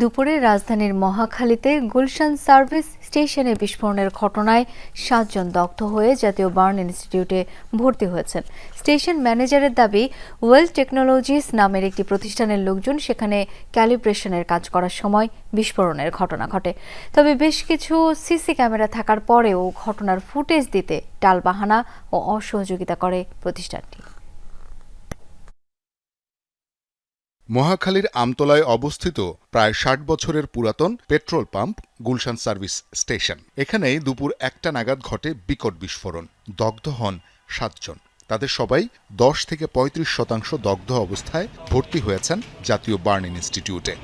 দুপুরে রাজধানীর মহাখালীতে গুলশান সার্ভিস স্টেশনে বিস্ফোরণের ঘটনায় সাতজন দগ্ধ হয়ে জাতীয় বার্ন ইনস্টিটিউটে ভর্তি হয়েছেন। স্টেশন ম্যানেজারের দাবি, ওয়েল টেকনোলজিস নামের একটি প্রতিষ্ঠানের লোকজন সেখানে ক্যালিব্রেশনের কাজ করার সময় বিস্ফোরণের ঘটনা ঘটে। তবে বেশ কিছু সিসি ক্যামেরা থাকার পরেও ঘটনার ফুটেজ দিতে টালবাহানা ও অসহযোগিতা করে প্রতিষ্ঠানটি। মহাখালীর আমতলায় অবস্থিত প্রায় ষাট বছরের পুরাতন petrol pump Gulshan service station. এখানেই দুপুর একটা নাগাদ ঘটে বিকট বিস্ফোরণ। দগ্ধ হন সাতজন। তাদের সবাই দশ থেকে পঁয়ত্রিশ শতাংশ দগ্ধ অবস্থায় ভর্তি হয়েছেন জাতীয় বার্ন ইনস্টিটিউটে।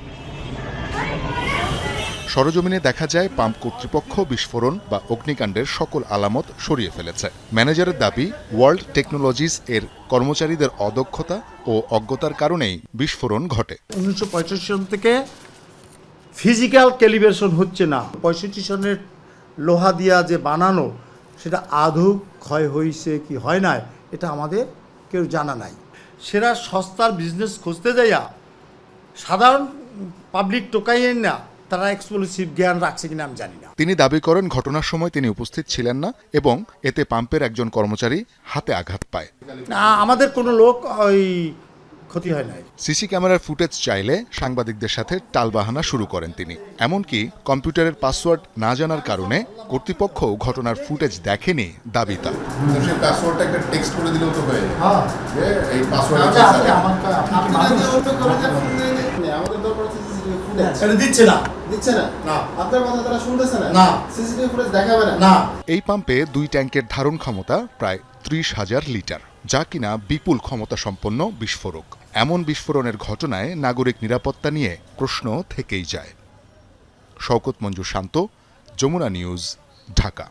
সরজমিনে দেখা যায় পাম্প কর্তৃপক্ষ বিস্ফোরণ বা অগ্নিকাণ্ডের সকল আলামত সরিয়ে ফেলেছে। ম্যানেজারের দাবি, ওয়ার্ল্ড টেকনোলজিস এর কর্মচারীদের অদক্ষতা ও অজ্ঞতার কারণেই বিস্ফোরণ ঘটে। উনিশশো পঁয়ষট্টি সন থেকে ফিজিক্যাল ক্যালিব্রেশন হচ্ছে না। পঁয়ষট্টি সনের লোহা দিয়া যে বানানো, সেটা আদৌ ক্ষয় হয়েছে কি হয় নাই, এটা আমাদের কেউ জানা নাই। সেরা সস্তার বিজনেস খুঁজতে যাইয়া সাধারণ পাবলিক টোকাইয়েন না তারা এক্সক্লুসিভ জ্ঞান রাখছে কিনা আমি জানি না। তিনি দাবি করেন ঘটনার সময় তিনি উপস্থিত ছিলেন না এবং এতে পাম্পের একজন কর্মচারী হাতে আঘাত পায়। না আমাদের কোনো লোক ওই ক্ষতি হয় নাই। সিসি ক্যামেরার ফুটেজ চাইলে সাংবাদিকদের সাথে টালবাহানা শুরু করেন তিনি। এমনকি কম্পিউটারের পাসওয়ার্ড না জানার কারণে কর্তৃপক্ষ ঘটনার ফুটেজ দেখেনি দাবি তার। পাসওয়ার্ডটা একটা টেক্সট করে দিলেও তো হয় হ্যাঁ। এই পাসওয়ার্ড সিসিটিভি ফুটেজ এটা দিচ্ছে না। দিচ্ছে না? না। আপনার কথা তারা শুনতেছে না? না। সিসিটিভি ফুটেজ দেখাবে না? না। এই পাম্পে দুই ট্যাঙ্কের ধারণ ক্ষমতা প্রায় ত্রিশ হাজার লিটার যা কিনা বিপুল ক্ষমতা সম্পন্ন বিস্ফোরক। এমন বিস্ফোরণের ঘটনায় নাগরিক নিরাপত্তা নিয়ে প্রশ্ন থেকেই যায়। শওকত মঞ্জু শান্ত যমুনা নিউজ ঢাকা।